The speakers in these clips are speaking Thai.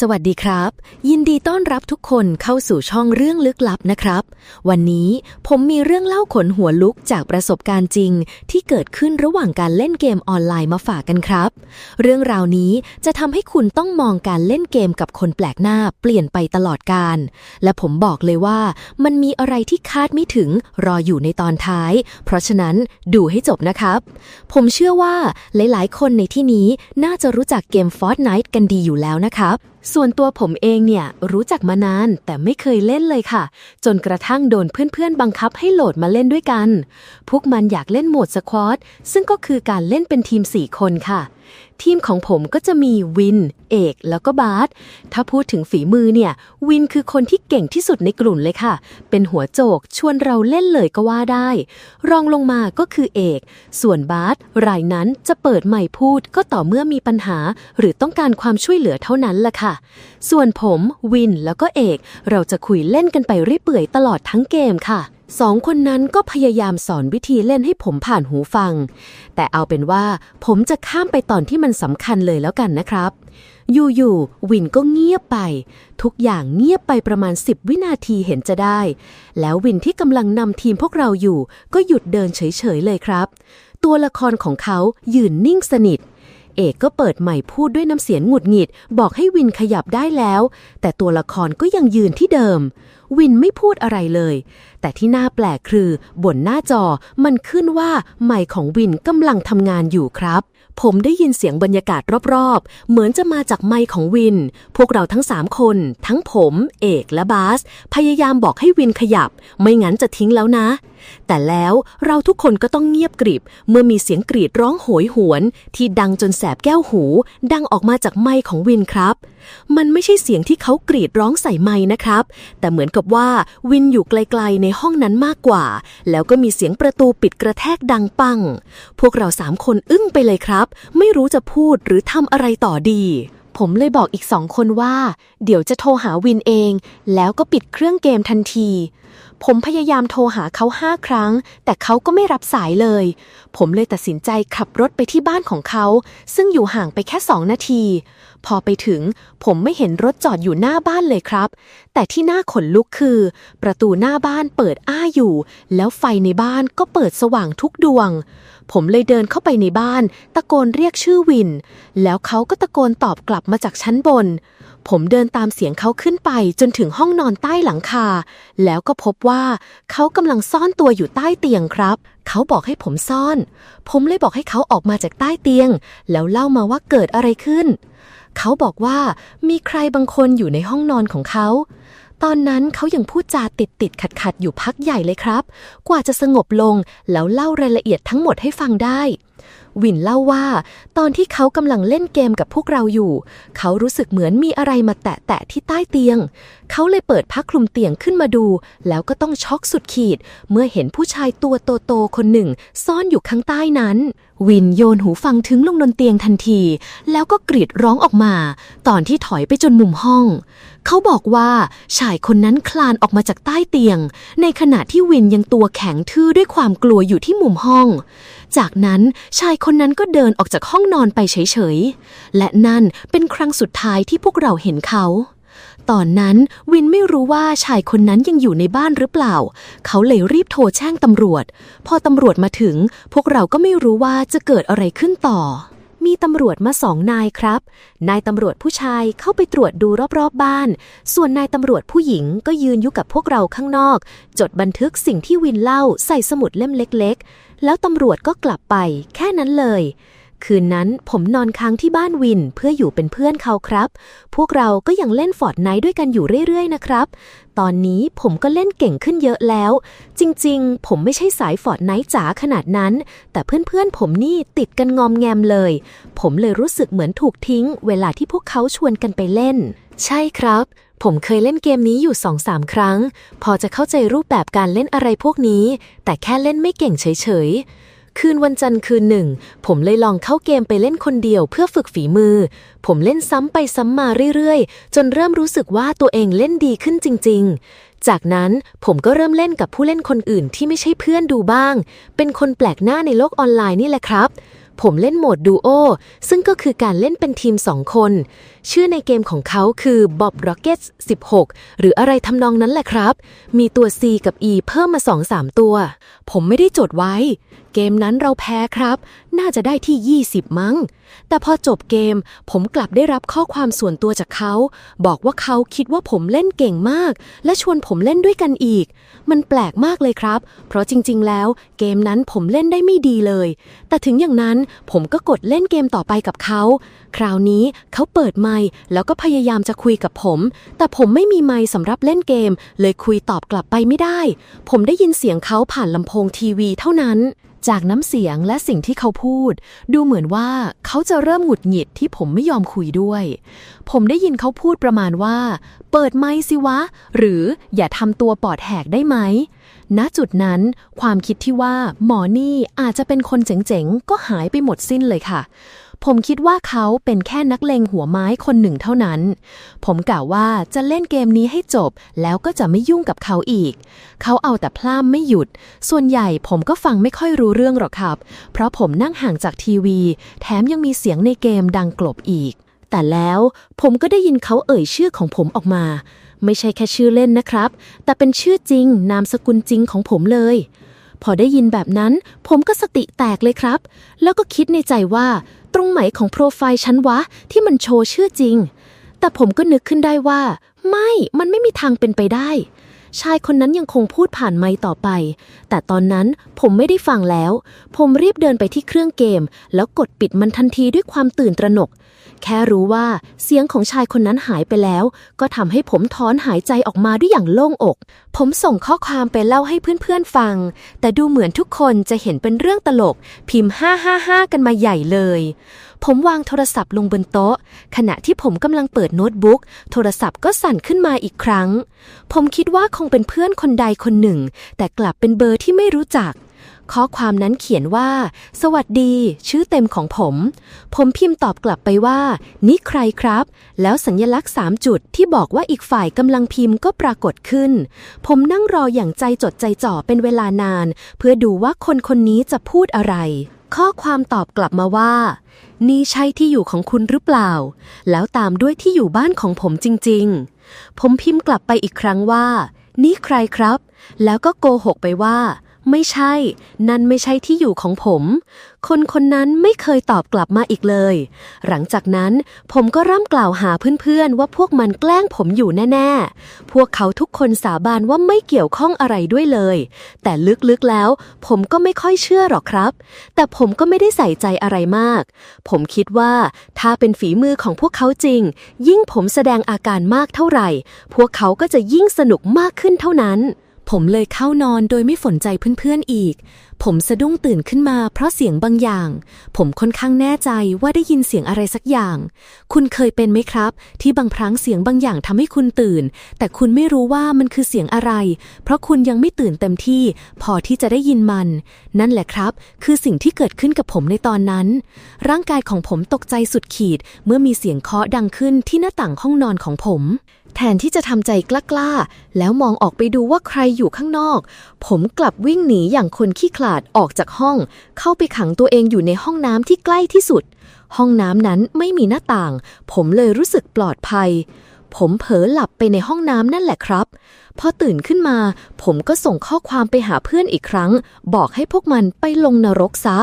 สวัสดีครับ ยินดีต้อนรับทุกคนเข้าสู่ช่องเรื่องลึกลับนะครับ วันนี้ผมมีเรื่องเล่าขนหัวลุกจากประสบการณ์จริง ที่เกิดขึ้นระหว่างการเล่นเกมออนไลน์มาฝากกันครับ เรื่องราวนี้จะทำให้คุณต้องมองการเล่นเกมกับคนแปลกหน้าเปลี่ยนไปตลอดการ และผมบอกเลยว่า มันมีอะไรที่คาดไม่ถึงรออยู่ในตอนท้าย เพราะฉะนั้นดูให้จบนะครับ ผมเชื่อว่าหลาย ๆ คนในที่นี้น่าจะรู้จักเกม Fortnite กันดีอยู่แล้วนะครับส่วนตัวผมเองเนี่ยรู้จักมานานแต่ไม่เคยเล่นเลยค่ะ จนกระทั่งโดนเพื่อนๆ บังคับให้โหลดมาเล่นด้วยกัน พวกมันอยากเล่นโหมดสควอตซึ่งก็คือการเล่นเป็นทีม 4 คนค่ะ ทีมของผมก็จะมีวิน เอก แล้วก็บาสถ้าพูดถึงฝีมือเนี่ย วินคือคนที่เก่งที่สุดในกลุ่มเลยค่ะ เป็นหัวโจกชวนเราเล่นเลยก็ว่าได้ รองลงมาก็คือเอก ส่วนบาสรายนั้นจะเปิดใหม่พูดก็ต่อเมื่อมีปัญหา หรือต้องการความช่วยเหลือเท่านั้นล่ะค่ะ ส่วนผมวินแล้วก็เอก เราจะคุยเล่นกันไปเรื่อยเปื่อยตลอดทั้งเกมค่ะ สองคนนั้นก็พยายามสอนวิธีเล่นให้ผมผ่านหูฟัง แต่เอาเป็นว่าผมจะข้ามไปตอนที่มันสำคัญเลยแล้วกันนะครับ อยู่ๆวินก็เงียบไป ทุกอย่างเงียบไปประมาณ 10 วินาทีเห็นจะได้ แล้ววินที่กำลังนำทีมพวกเราอยู่ ก็หยุดเดินเฉยๆเลยครับ ตัวละครของเขายืนนิ่งสนิท เอกก็เปิดใหม่พูดด้วยน้ำเสียงหงุดหงิด บอกให้วินขยับได้แล้ว แต่ตัวละครก็ยังยืนที่เดิม วินไม่พูดอะไรเลย แต่ที่น่าแปลกคือบนหน้าจอมันขึ้นว่าไมค์ของวินกำลังทำงานอยู่ครับผมได้ยินเสียงบรรยากาศรอบๆ เหมือนจะมาจากไมค์ของวิน พวกเราทั้งสามคน ทั้งผม เอกและบาส พยายามบอกให้วินขยับ ไม่งั้นจะทิ้งแล้วนะ แต่แล้วเราทุกคนก็ต้องเงียบกริบ เมื่อมีเสียงกรีดร้องโหยหวน ที่ดังจนแสบแก้วหู ดังออกมาจากไมค์ของวินครับ มันไม่ใช่เสียงที่เขากรีดร้องใส่ไมค์นะครับ แต่เหมือนกับว่าวินอยู่ไกลๆในห้องนั้นมากกว่า แล้วก็มีเสียงประตูปิดกระแทกดังปัง พวกเราสามคนอึ้งไปเลยครับ ไม่รู้จะพูดหรือทำอะไรต่อดีผมเลยบอกอีกสองคนว่า เดี๋ยวจะโทรหาวินเอง แล้วก็ปิดเครื่องเกมทันที ผมพยายามโทรหาเขาห้าครั้ง แต่เขาก็ไม่รับสายเลย ผมเลยตัดสินใจขับรถไปที่บ้านของเขา ซึ่งอยู่ห่างไปแค่สองนาที พอไปถึง ผมไม่เห็นรถจอดอยู่หน้าบ้านเลยครับ แต่ที่น่าขนลุกคือ ประตูหน้าบ้านเปิดอ้าอยู่ แล้วไฟในบ้านก็เปิดสว่างทุกดวง ผมเลยเดินเข้าไปในบ้าน ตะโกนเรียกชื่อวิน แล้วเขาก็ตะโกนตอบกลับมาจากชั้นบน ผมเดินตามเสียงเขาขึ้นไปจนถึงห้องนอนใต้หลังคา แล้วก็พบว่าเขากำลังซ่อนตัวอยู่ใต้เตียงครับ เขาบอกให้ผมซ่อน ผมเลยบอกให้เขาออกมาจากใต้เตียง แล้วเล่ามาว่าเกิดอะไรขึ้น เขาบอกว่ามีใครบางคนอยู่ในห้องนอนของเขาตอนนั้นเขายังพูดจาติดติดขัดขัดอยู่พักใหญ่เลยครับ กว่าจะสงบลงแล้วเล่ารายละเอียดทั้งหมดให้ฟังได้ วินเล่าว่า ตอนที่เขากำลังเล่นเกมกับพวกเราอยู่ เขารู้สึกเหมือนมีอะไรมาแตะแตะๆที่ใต้เตียง เขาเลยเปิดผ้าคลุมเตียงขึ้นมาดู แล้วก็ต้องช็อกสุดขีด เมื่อเห็นผู้ชายตัวโตๆคนหนึ่ง ซ่อนอยู่ข้างใต้นั้น วินโยนหูฟังถึงลงบนเตียงทันที แล้วก็กรีดร้องออกมา ตอนที่ถอยไปจนมุมห้อง เขาบอกว่าชายคนนั้นคลานออกมาจากใต้เตียง ในขณะที่วินยังตัวแข็งทื่อด้วยความกลัวอยู่ที่มุมห้อง จากนั้นชายคนนั้นก็เดินออกจากห้องนอนไปเฉยๆ และนั่นเป็นครั้งสุดท้ายที่พวกเราเห็นเขา ตอนนั้นวินไม่รู้ว่าชายคนนั้นยังอยู่ในบ้านหรือเปล่า เขาเลยรีบโทรแจ้งตำรวจ พอตำรวจมาถึง พวกเราก็ไม่รู้ว่าจะเกิดอะไรขึ้นต่อ มีตำรวจมาสองนายครับ นายตำรวจผู้ชายเข้าไปตรวจดูรอบๆบ้าน ส่วนนายตำรวจผู้หญิงก็ยืนอยู่กับพวกเราข้างนอก จดบันทึกสิ่งที่วินเล่าใส่สมุดเล่มเล็ก ๆ แล้วตำรวจก็กลับไป แค่นั้นเลย คืนนั้นผมนอนค้างที่บ้านวินเพื่ออยู่เป็นเพื่อนเขาครับ พวกเราก็ยังเล่นฟอร์ดไนท์ด้วยกันอยู่เรื่อยๆ นะครับ ตอนนี้ผมก็เล่นเก่งขึ้นเยอะแล้ว จริงๆ ผมไม่ใช่สายฟอร์ดไนท์จ๋าขนาดนั้น แต่เพื่อนๆ ผมนี่ติดกันงอมแงมเลย ผมเลยรู้สึกเหมือนถูกทิ้ง เวลาที่พวกเขาชวนกันไปเล่น ใช่ครับผมเคยเล่นเกมนี้อยู่สองสามครั้ง พอจะเข้าใจรูปแบบการเล่นอะไรพวกนี้ แต่แค่เล่นไม่เก่งเฉยๆ คืนวันจันทร์คืนหนึ่ง ผมเลยลองเข้าเกมไปเล่นคนเดียวเพื่อฝึกฝีมือ ผมเล่นซ้ำไปซ้ำมาเรื่อยๆ จนเริ่มรู้สึกว่าตัวเองเล่นดีขึ้นจริง ๆ จากนั้นผมก็เริ่มเล่นกับผู้เล่นคนอื่นที่ไม่ใช่เพื่อนดูบ้าง เป็นคนแปลกหน้าในโลกออนไลน์นี่แหละครับผมเล่นโหมดดูโอซึ่งก็คือการเล่นเป็นทีมสองคน ชื่อในเกมของเขาคือ Bob Rockets 16 หรืออะไรทำนองนั้นแหละครับ มีตัว C กับ E เพิ่มมา 2-3 ตัว ผมไม่ได้จดไว้ เกมนั้นเราแพ้ครับ น่าจะได้ที่ 20 มั้ง แต่พอจบเกม ผมกลับได้รับข้อความส่วนตัวจากเขา บอกว่าเขาคิดว่าผมเล่นเก่งมาก และชวนผมเล่นด้วยกันอีก มันแปลกมากเลยครับ เพราะจริง ๆ แล้ว เกมนั้นผมเล่นได้ไม่ดีเลย แต่ถึงอย่างนั้นผมก็กดเล่นเกมต่อไปกับเขา คราวนี้เขาเปิดไมค์แล้วก็พยายามจะคุยกับผม แต่ผมไม่มีไมค์สำหรับเล่นเกม เลยคุยตอบกลับไปไม่ได้ ผมได้ยินเสียงเขาผ่านลำโพงทีวีเท่านั้นจากน้ำเสียงและสิ่งที่เขาพูด ดูเหมือนว่าเขาจะเริ่มหงุดหงิดที่ผมไม่ยอมคุยด้วย ผมได้ยินเขาพูดประมาณว่า เปิดไม้สิวะ หรืออย่าทำตัวปอดแหกได้ไหมณจุดนั้น ความคิดที่ว่าหมอนี่อาจจะเป็นคนเจ๋งๆ ก็หายไปหมดสิ้นเลยค่ะ ผมคิดว่าเขาเป็นแค่นักเลงหัวไม้คนหนึ่งเท่านั้น ผมกล่าวว่าจะเล่นเกมนี้ให้จบแล้วก็จะไม่ยุ่งกับเขาอีก เขาเอาแต่พล่ามไม่หยุด ส่วนใหญ่ผมก็ฟังไม่ค่อยรู้เรื่องหรอกครับ เพราะผมนั่งห่างจากทีวี แถมยังมีเสียงในเกมดังกลบอีก แต่แล้วผมก็ได้ยินเขาเอ่ยชื่อของผมออกมา ไม่ใช่แค่ชื่อเล่นนะครับ แต่เป็นชื่อจริง นามสกุลจริงของผมเลย พอได้ยินแบบนั้น ผมก็สติแตกเลยครับ แล้วก็คิดในใจว่า ตรงไหนของโปรไฟล์ฉันวะ ที่มันโชว์ชื่อจริง แต่ผมก็นึกขึ้นได้ว่า ไม่มันไม่มีทางเป็นไปได้ ชายคนนั้นยังคงพูดผ่านไมค์ต่อไป แต่ตอนนั้นผมไม่ได้ฟังแล้ว ผมรีบเดินไปที่เครื่องเกม แล้วกดปิดมันทันทีด้วยความตื่นตระหนก แค่รู้ว่าเสียงของชายคนนั้นหายไปแล้ว ก็ทำให้ผมถอนหายใจออกมาด้วยอย่างโล่งอก ผมส่งข้อความไปเล่าให้เพื่อนๆฟัง แต่ดูเหมือนทุกคนจะเห็นเป็นเรื่องตลก พิมพ์ 555 กันมาใหญ่เลย ผมวางโทรศัพท์ลงบนโต๊ะ ขณะที่ผมกำลังเปิดโน้ตบุ๊ก โทรศัพท์ก็สั่นขึ้นมาอีกครั้ง ผมคิดว่าคงเป็นเพื่อนคนใดคนหนึ่ง แต่กลับเป็นเบอร์ที่ไม่รู้จัก ข้อความนั้นเขียนว่า สวัสดี ชื่อเต็มของผม ผมพิมพ์ตอบกลับไปว่า นี่ใครครับ แล้วสัญลักษณ์ 3 จุดที่บอกว่าอีกฝ่ายกำลังพิมพ์ก็ปรากฏขึ้น ผมนั่งรออย่างใจจดใจจ่อเป็นเวลานาน เพื่อดูว่าคนคนนี้จะพูดอะไร ข้อความตอบกลับมาว่า นี่ใช่ที่อยู่ของคุณหรือเปล่า แล้วตามด้วยที่อยู่บ้านของผมจริง ๆ ผมพิมพ์กลับไปอีกครั้งว่า นี่ใครครับ แล้วก็โกหกไปว่า ไม่ใช่ นั่นไม่ใช่ที่อยู่ของผม คนคนนั้นไม่เคยตอบกลับมาอีกเลย หลังจากนั้นผมก็ร่ำกล่าวหาเพื่อนๆ ว่าพวกมันแกล้งผมอยู่แน่ๆ พวกเขาทุกคนสาบานว่าไม่เกี่ยวข้องอะไรด้วยเลย แต่ลึกๆแล้ว ผมก็ไม่ค่อยเชื่อหรอกครับ แต่ผมก็ไม่ได้ใส่ใจอะไรมาก ผมคิดว่าถ้าเป็นฝีมือของพวกเขาจริง ยิ่งผมแสดงอาการมากเท่าไหร่ พวกเขาก็จะยิ่งสนุกมากขึ้นเท่านั้น ผมเลยเข้านอนโดยไม่สนใจเพื่อนๆอีก ผมสะดุ้งตื่นขึ้นมาเพราะเสียงบางอย่าง ผมค่อนข้างแน่ใจว่าได้ยินเสียงอะไรสักอย่าง คุณเคยเป็นไหมครับ ที่บางครั้งเสียงบางอย่างทำให้คุณตื่น แต่คุณไม่รู้ว่ามันคือเสียงอะไร เพราะคุณยังไม่ตื่นเต็มที่ พอที่จะได้ยินมัน นั่นแหละครับ คือสิ่งที่เกิดขึ้นกับผมในตอนนั้น ร่างกายของผมตกใจสุดขีด เมื่อมีเสียงเคาะดังขึ้นที่หน้าต่างห้องนอนของผมแทนที่จะทำใจกล้าๆ แล้วมองออกไปดูว่าใครอยู่ข้างนอก ผมกลับวิ่งหนีอย่างคนขี้ขลาดออกจากห้อง เข้าไปขังตัวเองอยู่ในห้องน้ำที่ใกล้ที่สุด ห้องน้ำนั้นไม่มีหน้าต่าง ผมเลยรู้สึกปลอดภัย ผมเผลอหลับไปในห้องน้ำนั่นแหละครับ พอตื่นขึ้นมา ผมก็ส่งข้อความไปหาเพื่อนอีกครั้ง บอกให้พวกมันไปลงนรกซะ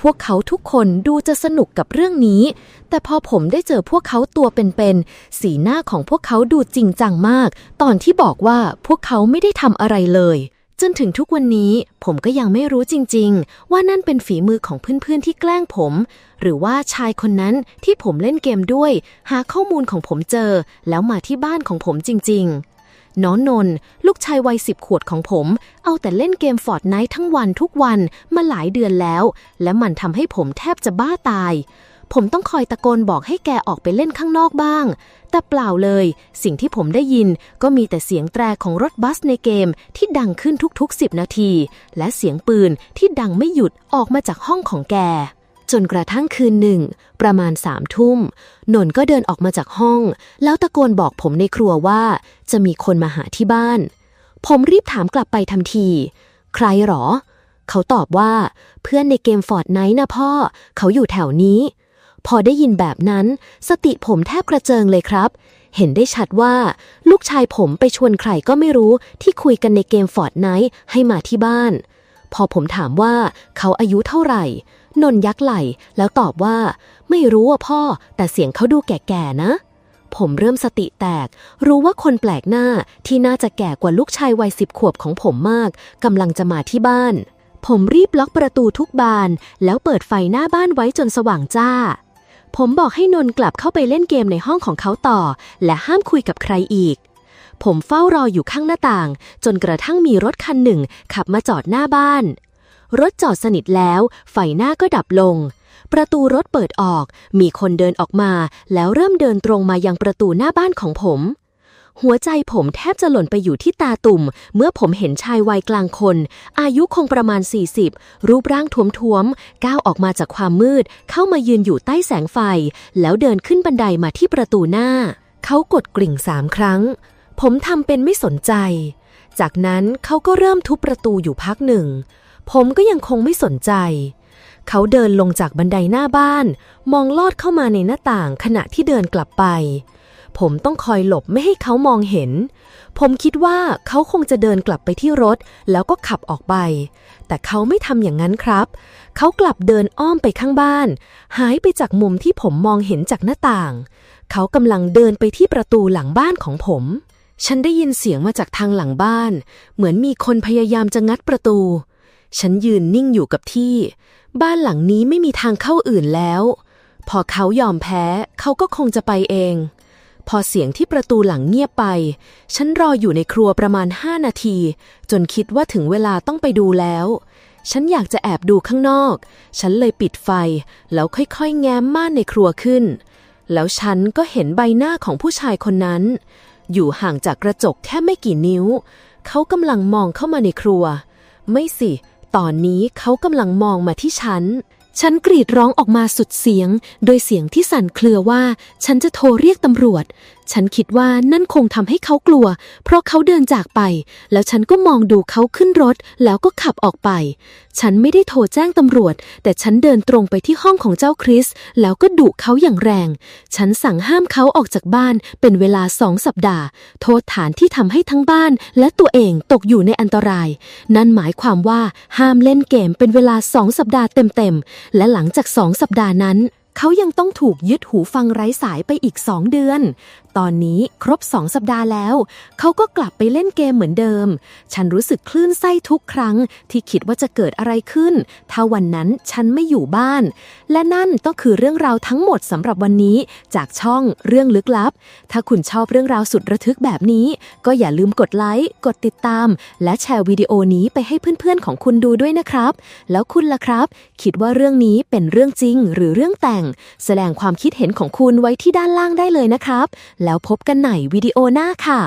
พวกเขาทุกคนดูจะสนุกกับเรื่องนี้ แต่พอผมได้เจอพวกเขาตัวเป็นๆ สีหน้าของพวกเขาดูจริงจังมาก ตอนที่บอกว่าพวกเขาไม่ได้ทำอะไรเลย จนถึงทุกวันนี้ผมก็ยังไม่รู้จริง ๆ ว่านั่นเป็นฝีมือของเพื่อนๆที่แกล้งผม หรือว่าชายคนนั้นที่ผมเล่นเกมด้วย หาข้อมูลของผมเจอ แล้วมาที่บ้านของผมจริง ๆ น้องนนท์ลูกชายวัยสิบขวดของผม เอาแต่เล่นเกมฟอร์ดไนท์ทั้งวันทุกวันมาหลายเดือนแล้ว และมันทำให้ผมแทบจะบ้าตาย ผมต้องคอยตะโกนบอกให้แกออกไปเล่นข้างนอกบ้าง แต่เปล่าเลย สิ่งที่ผมได้ยินก็มีแต่เสียงแตรของรถบัสในเกมที่ดังขึ้นทุกๆ 10 นาที และเสียงปืนที่ดังไม่หยุดออกมาจากห้องของแก จนกระทั่งคืนหนึ่ง ประมาณสามทุ่มนนท์ก็เดินออกมาจากห้อง แล้วตะโกนบอกผมในครัวว่า จะมีคนมาหาที่บ้าน ผมรีบถามกลับไปทันที ใครหรอ เขาตอบว่า เพื่อนในเกมฟอร์ดไนท์นะพ่อ เขาอยู่แถวนี้ พอได้ยินแบบนั้น สติผมแทบกระเจิงเลยครับ เห็นได้ชัดว่า ลูกชายผมไปชวนใครก็ไม่รู้ที่คุยกันในเกมฟอร์ดไนท์ให้มาที่บ้าน พอผมถามว่าเขาอายุเท่าไหร่ นนยักไหล่แล้วตอบว่า ไม่รู้อะพ่อ แต่เสียงเขาดูแก่ๆนะ ผมเริ่มสติแตก รู้ว่าคนแปลกหน้าที่น่าจะแก่กว่าลูกชายวัยสิบขวบของผมมากกำลังจะมาที่บ้าน ผมรีบล็อกประตูทุกบาน แล้วเปิดไฟหน้าบ้านไว้จนสว่างจ้า ผมบอกให้นนท์กลับเข้าไปเล่นเกมในห้องของเขาต่อ และห้ามคุยกับใครอีก ผมเฝ้ารออยู่ข้างหน้าต่าง จนกระทั่งมีรถคันหนึ่งขับมาจอดหน้าบ้าน รถจอดสนิทแล้ว ไฟหน้าก็ดับลง ประตูรถเปิดออก มีคนเดินออกมา แล้วเริ่มเดินตรงมายังประตูหน้าบ้านของผม หัวใจผมแทบจะหล่นไปอยู่ที่ตาตุ่ม เมื่อผมเห็นชายวัยกลางคน อายุคงประมาณ 40 รูปร่างท้วมๆ ก้าวออกมาจากความมืด เข้ามายืนอยู่ใต้แสงไฟ แล้วเดินขึ้นบันไดมาที่ประตูหน้า เขากดกริ่งสามครั้ง ผมทำเป็นไม่สนใจ จากนั้นเขาก็เริ่มทุบประตูอยู่พักหนึ่ง ผมก็ยังคงไม่สนใจ เขาเดินลงจากบันไดหน้าบ้าน มองลอดเข้ามาในหน้าต่างขณะที่เดินกลับไป ผมต้องคอยหลบไม่ให้เขามองเห็น ผมคิดว่าเขาคงจะเดินกลับไปที่รถ แล้วก็ขับออกไป แต่เขาไม่ทำอย่างนั้นครับ เขากลับเดินอ้อมไปข้างบ้าน หายไปจากมุมที่ผมมองเห็นจากหน้าต่าง เขากำลังเดินไปที่ประตูหลังบ้านของผม ฉันได้ยินเสียงมาจากทางหลังบ้าน เหมือนมีคนพยายามจะงัดประตู ฉันยืนนิ่งอยู่กับที่ บ้านหลังนี้ไม่มีทางเข้าอื่นแล้ว พอเขายอมแพ้ เขาก็คงจะไปเอง พอเสียงที่ประตูหลังเงียบไป ฉันรออยู่ในครัวประมาณห้านาที จนคิดว่าถึงเวลาต้องไปดูแล้ว ฉันอยากจะแอบดูข้างนอก ฉันเลยปิดไฟ แล้วค่อยๆ แง้มม่านในครัวขึ้น แล้วฉันก็เห็นใบหน้าของผู้ชายคนนั้น อยู่ห่างจากกระจกแค่ไม่กี่นิ้ว เขากำลังมองเข้ามาในครัว ไม่สิ ตอนนี้เขากำลังมองมาที่ฉัน ฉันกรีดร้องออกมาสุดเสียง โดยเสียงที่สั่นเครือว่า ฉันจะโทรเรียกตำรวจ ฉันคิดว่านั่นคงทำให้เขากลัว เพราะเขาเดินจากไป แล้วฉันก็มองดูเขาขึ้นรถ แล้วก็ขับออกไป ฉันไม่ได้โทรแจ้งตำรวจ แต่ฉันเดินตรงไปที่ห้องของเจ้าคริส แล้วก็ดุเขาอย่างแรง ฉันสั่งห้ามเขาออกจากบ้านเป็นเวลาสองสัปดาห์ โทษฐานที่ทำให้ทั้งบ้านและตัวเองตกอยู่ในอันตราย นั่นหมายความว่าห้ามเล่นเกมเป็นเวลาสองสัปดาห์เต็มๆ และหลังจากสองสัปดาห์นั้นเขายังต้องถูกยึดหูฟังไร้สายไปอีกสองเดือนตอนนี้ครบสองสัปดาห์แล้ว เขาก็กลับไปเล่นเกมเหมือนเดิม ฉันรู้สึกคลื่นไส้ทุกครั้งที่คิดว่าจะเกิดอะไรขึ้น ถ้าวันนั้นฉันไม่อยู่บ้าน และนั่นต้องคือเรื่องราวทั้งหมดสำหรับวันนี้ จากช่องเรื่องลึกลับ ถ้าคุณชอบเรื่องราวสุดระทึกแบบนี้ ก็อย่าลืมกดไลค์ กดติดตาม และแชร์วิดีโอนี้ไปให้เพื่อนๆของคุณดูด้วยนะครับ แล้วคุณล่ะครับ คิดว่าเรื่องนี้เป็นเรื่องจริงหรือเรื่องแต่ง แสดงความคิดเห็นของคุณไว้ที่ด้านล่างได้เลยนะครับแล้วพบกันใหม่วิดีโอหน้าค่ะ